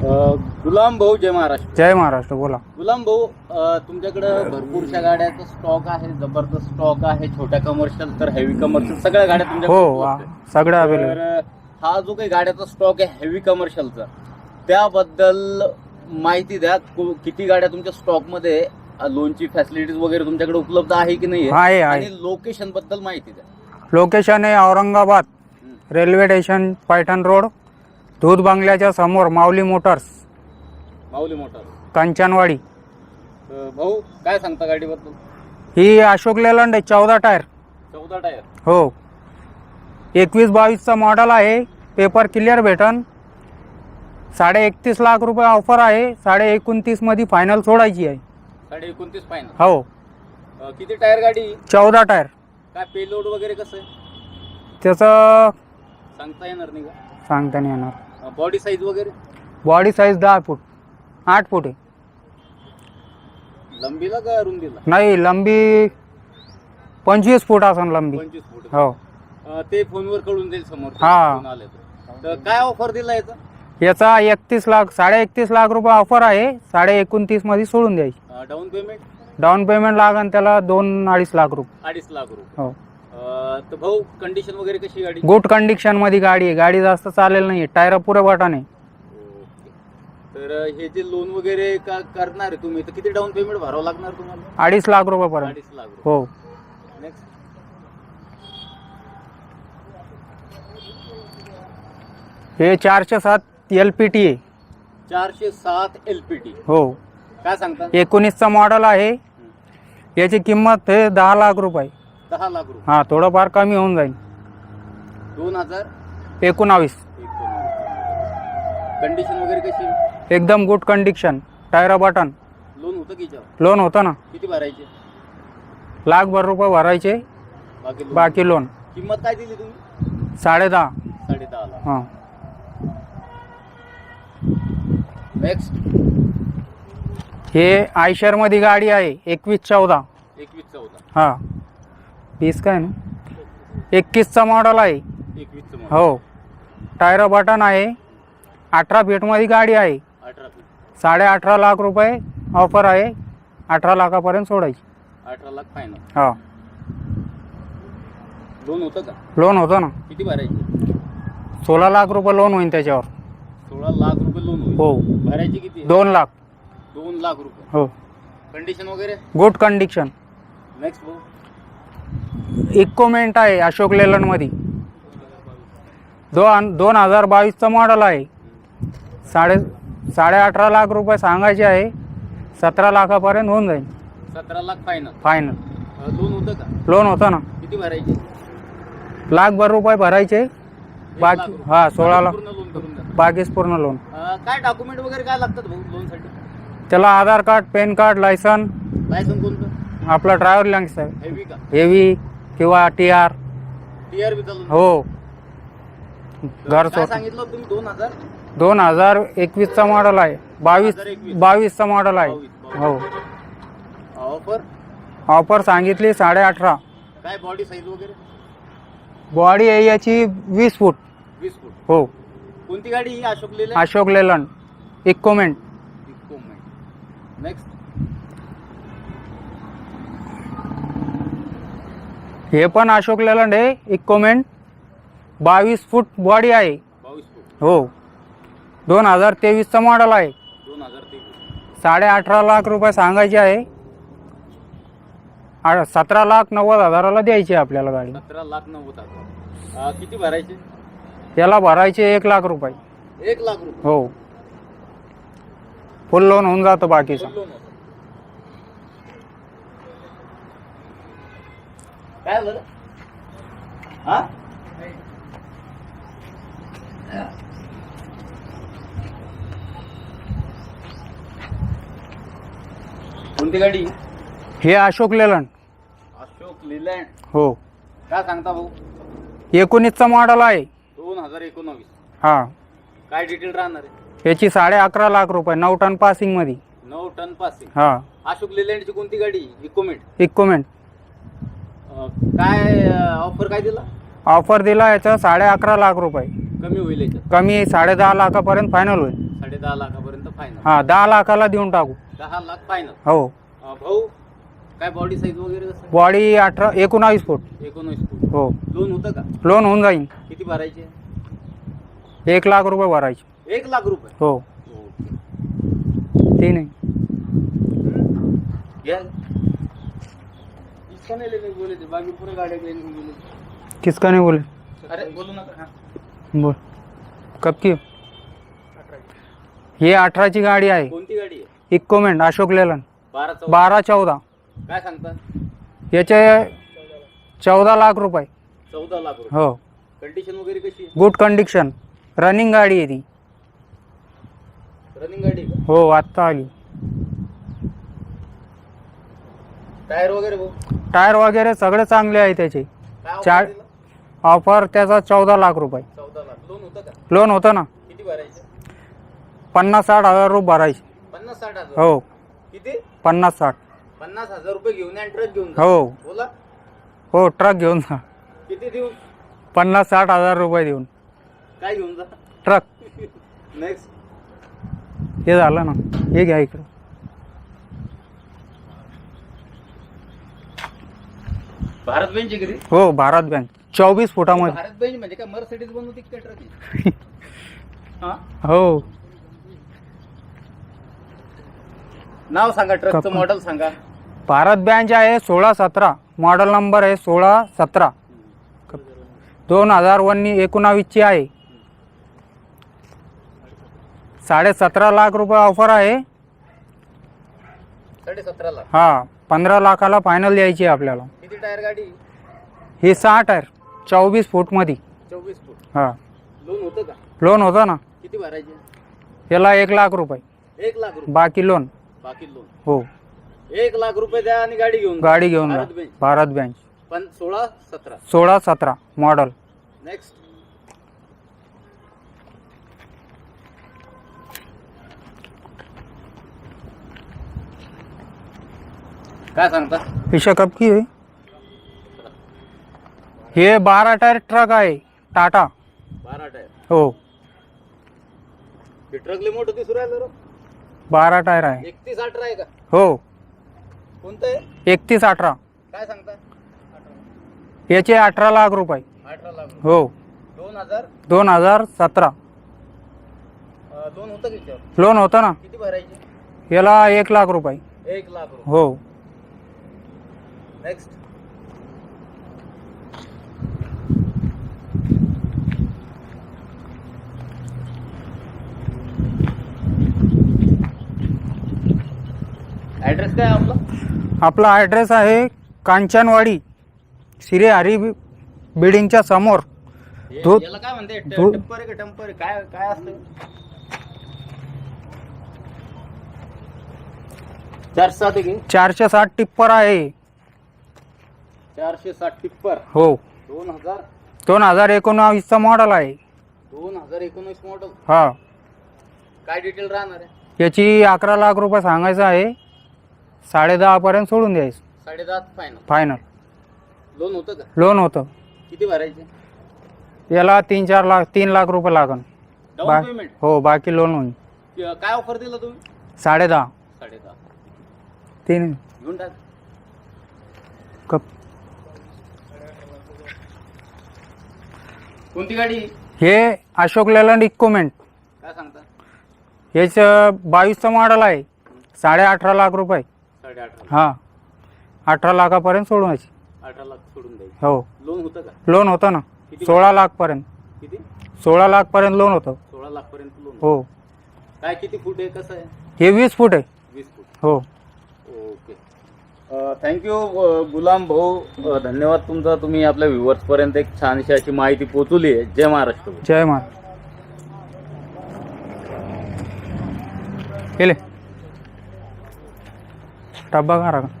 गुलाम भाऊ जय महाराष्ट्र. जय महाराष्ट्र बोला. गुलाम भाऊ तुमच्याकडं भरपूरशा गाड्याचा स्टॉक आहे जबरदस्त स्टॉक आहे छोट्या कमर्शियल तर हेवी कमर्शियल सगळ्या गाड्या तुमच्याकडे हो उपलब्ध आ- आहेत. सगळं तर अवेलेबल हा जो काही गाड्याचा स्टॉक आहे हेवी कमर्शियलचा त्याबद्दल माहिती द्या किती गाड्या तुमच्या स्टॉकमध्ये लोनची फॅसिलिटीज वगैरे तुमच्याकडे उपलब्ध आहे की नाही आहे आहे. आणि लोकेशनबद्दल माहिती द्या. लोकेशन आहे Aurangabad railway station Paithan road. दूध बंगल्याच्या समोर माऊली मोटर्स माऊली मोटर कंचनवाडी. भाऊ काय सांगता गाडीबद्दल? ही अशोक लेलंड आहे चौदा टायर. चौदा टायर. हो. एकवीस बावीसचा मॉडल आहे पेपर क्लिअर भेटन. साडे एकतीस लाख रुपये ऑफर आहे साडे एकोणतीसमध्ये फायनल सोडायची आहे. साडे एकोणतीस फायनल हो. किती टायर गाडी? चौदा टायर. काय पेलोड वगैरे कसं आहे? त्याचं सांगता येणार नाही का? सांगता नाही येणार. बॉडी साईज वगैरे? बॉडी साईज दहा फूट. आठ फूट आहे. लंबीला का रुंदीला? नाही लंबी पंचवीस फूट असेल लंबी. पंचवीस फूट. हो. अं, ते फोनवर कळून जाईल समोर. हा. फोन आले तर. तर काय ऑफर दिला याचा? याचा एकतीस लाख साडे एकतीस लाख रुपये ऑफर आहे. साडे एकोणतीसमध्ये सोडून द्यायची. डाऊन पेमेंट डाऊन पेमेंट लागन त्याला दोन अडीच लाख रुपये. अडीच लाख रुपये. हो. तर भाऊ कंडिशन वगैरे कशी गाडी गुड कंडिशनमध्ये गाडी आहे. गाडी जास्त चालेल नाही टायर पुरे ओके. तर हे जे लोन वगैरे का करणार आहे तुम्ही तर किती डाऊन पेमेंट भरावं लागणार तुम्हाला? अडीच लाख रुपयापर्यंत अडीच लाख रुपये. हो. नेक्स्ट हे चारशे सात एल पी टी आहे. चारशे सात एल पी टी हो. काय सांगता? एकोणीसचा मॉडल आहे. याची किंमत हे दहा लाख रुपये. दहा लाख रुपये. हां थोडंफार कमी होऊन जाईल. दोन हजार एकोणावीस. कंडिशन वगैरे कशी? एकदम good condition tyre button loan होतं की याच्यावर? लोन होतं ना. किती भरायचे? लाखभर रुपये भरायचे. बाकी loan? बाकी लोन किंमत काय दिली तुम्ही? साडे दहा. साडे दहा लाख. हां. नेक्स्ट हे आयशरमध्ये गाडी आहे एकवीस चौदा. एकवीस चौदा. हां. वीस काय ना? एकवीसचा मॉडल आहे. हो. टायर बटन आहे. अठरा फीटमध्ये गाडी आहे. साडे अठरा लाख रुपये ऑफर आहे. अठरा लाखापर्यंत सोडायची. अठरा लाख फायनल हा. लोन होतं का? लोन होतं ना. किती भरायचे? सोळा लाख रुपये लोन होईल त्याच्यावर. सोळा लाख रुपये लोन होईल. हो. भरायचे किती? दोन लाख. दोन लाख रुपये. हो. कंडिशन वगैरे? गुड कंडिशन नेक्स्ट भाऊ इकोमेंट आहे अशोक लेलंडमध्ये दोन दोन हजार बावीसचं मॉडल आहे. साडे साडे अठरा लाख रुपये सांगायचे आहे. सतरा लाखापर्यंत होऊन जाईल. सतरा लाख फायनल फायनल लोन होतं का? लोन होतं ना. किती भरायचे? लाखभर रुपये भरायचे. बाकी. हा सोळा लाख. बाकीच पूर्ण लोन काय डॉक्युमेंट वगैरे काय लागतात भाऊ लोनसाठी त्याला Aadhaar card PAN card licence licence कोणतं? आपला ड्रायव्हर हेवी का? हेवी किंवा टी आर टीआर बी चालून हो. घर काय सोड. सांगितलं तुम्ही? दोन हजार? दोन हजार एकवीसचा मॉडल आहे. बावीस 2021. बावीसचा मॉडल आहे. बावीस, हो. ऑफर ऑफर सांगितली साडे अठरा काय बॉडी साईज वगैरे? बॉडी आहे याची वीस फूट. वीस फूट. हो. कोणती गाडी ही? अशोक लेले अशोक लेलंड. इक्कोमेंट. नेक्स्ट हे पण अशोक लेलंड आहे. इक्कोमेंट बावीस फूट बॉडी आहे. हो. दोन हजार तेवीसचं मॉडल आहे. साडे अठरा लाख रुपये सांगायचे आहे. सतरा लाख नव्वद हजाराला द्यायची आहे आपल्याला गाडी. सतरा लाख नव्वद हजार. किती भरायचे? त्याला भरायचे एक लाख रुपये. एक लाख रुपये. हो. फुल लोन होऊन जातं बाकीचं Full loan होतं. काय हा? कोणती गाडी? हे अशोक लेलंड. अशोक लिलँड. हो. काय सांगता भाऊ? एकोणीसचा मॉडल आहे. दोन हजार एकोणावीस. हा. काय डिटेल राहणार आहे? याची साडे अकरा लाख रुपये नऊ टन पासिंगमध्ये नऊ टन पासिंग हा. अशोक लिलँडची कोणती गाडी? इकोमेंट इक्कोमेंट काय ऑफर काय दिला? ऑफर दिला याचा साडे अकरा लाख रुपये. कमी होईल याच्यात? कमी साडे दहा लाखापर्यंत फायनल होईल. साडे दहा लाखापर्यंत फायनल हा दहा लाखाला देऊन टाकू. दहा लाख फायनल हो. भाऊ काय बॉडी साईज वगैरे कसं बॉडी अठरा एकोणावीस फूट. एकोणीस फूट. हो. लोन होतं का? लोन होऊन जाईल. किती भरायचे? एक लाख रुपये भरायचे. एक लाख रुपये? हो. ते नाही. घ्या. इसका नाही लेने बोले थे बाकी पूरे लेने को बोले थे. किसका नाही बोले अरे बोलू नका हा. बोल. कब की? हे अठराची गाडी आहे. कोणती गाडी आहे? इक्कोमेंट अशोक लेलन बारा चौदा. बारा चौदा. काय सांगता? याचे चौदा लाख रुपये. चौदा लाख रुपये. हो. कंडिशन वगैरे कशी आहे? गुड कंडिशन रनिंग गाडी आहे ती. रनिंग गाडी आहे का? हो आत्ता आली. टायर वगैरे भाऊ टायर वगैरे सगळे चांगले आहे त्याचे. काय offer चार- दिला? ऑफर त्याचा चौदा लाख रुपये. चौदा लाख. लोन होतं का? लोन होतं ना. किती भरायचे? पन्नास साठ हजार रुपये भरायचे. पन्नास साठ हजार? हो. किती? पन्नास साठ. पन्नास हजार रुपये घेऊन या आणि ट्रक घेऊन जा. हो. बोला. हो ट्रक घेऊन जा. किती देऊ? पन्नास साठ हजार रुपये देऊन. काय घेऊन जा? ट्रक नेक्स्ट हे झालं ना. हे घ्या इकडं. भारत बेंच आहे हो भारत बँक चोवीस फुटामध्ये. भारत बेंच म्हणजे काय मर्सिडीज बनवते की काय ट्रक हा? हो. नाव सांगा ट्रकचं कप- मॉडेल सांगा. भारत बँच आहे सोळा सतरा. मॉडेल नंबर आहे सोळा सतरा. दोन हजार वन्नी एकोणावीसची आहे. साडे सतरा लाख रुपये ऑफर आहे. साडे सतरा लाख. हा. पंधरा लाखाला फायनल द्यायची आहे आपल्याला. किती टायर गाडी? ही साठ आहे चोवीस फूटमध्ये चोवीस फूट हा. लोन होतं का? लोन होतं ना. किती भरायचे? याला एक लाख रुपये. एक लाख रुपये. बाकी लोन बाकी लोन हो. एक लाख रुपये द्या आणि गाडी घेऊन जा. गाडी घेऊन जा. भारत बेंच भारत बँच पण सोळा सतरा. सोळा सतरा मॉडल नेक्स्ट काय सांगता? पिशा कप की आहे हे बारा टायर ट्रक आहे टाटा. बारा टायर? हो. हे ट्रक लय मोठं दिसू राहिलं रे. बारा टायर आहे. एकतीस अठरा आहे का? हो. कोणतं आहे? एकतीस अठरा. काय सांगता? याचे अठरा लाख रुपये. अठरा लाख रुपये. हो. दोन हजार? दोन हजार सतरा. अं, लोन होतं की लोन होतं ना. किती भरायचे? याला एक लाख रुपये. एक लाख रुपये. हो. नेक्स्ट ऍड्रेस काय आपला? आपला ॲड्रेस आहे कांचनवाडी श्री हरी बिल्डिंगच्या समोर. हे- याला काय म्हणते? टेम्पर का टेम्पर काय काय असतं? चारशे सात चारशे साठ टिप्पर आहे. चारशे साठ टिप्पर हो. दोन हजार. दोन हजार एकोणावीसचा मॉडेल आहे. दोन हजार एकोणीस मॉडेल हा. काय डिटेल राहणार आहे? याची अकरा लाख रुपये सांगायचं आहे. साडे दहापर्यंत सोडून द्यायचं. साडे दहा फायनल फायनल लोन होतं का? लोन होतं. किती भरायचे? याला तीन चार लाख तीन लाख रुपये लागन. डाऊन बा- पेमेंट हो बाकी लोन होईल. काय ऑफर दिला तुम्ही? साडे दहा. साडे दहा. तीन. घेऊन टाक. कप कोणती गाडी? हे अशोक लेलंड इक्कोमेंट काय सांगता? याचं बावीसचं मॉडेल आहे. साडे अठरा लाख रुपये. साडे अठरा हां. अठरा लाखापर्यंत सोडून द्यायची. अठरा लाख सोडून द्यायचे. हो. लोन होतं का? लोन होतं ना. किती? सोळा लाखपर्यंत. किती? सोळा लाखपर्यंत लोन होतं. सोळा लाख पर्यंत लोन हो. काय किती फूट आहे? कसं आहे? हे वीस फूट आहे. वीस फूट. हो. थँक्यू uh, गुलाम भाऊ. धन्यवाद तुमचा. तुम्ही आपल्या व्ह्युअर्स पर्यंत एक छानशी अशी माहिती पोहोचवली आहे. जय महाराष्ट्र. जय महाराष्ट्र. केले. डब्बा का?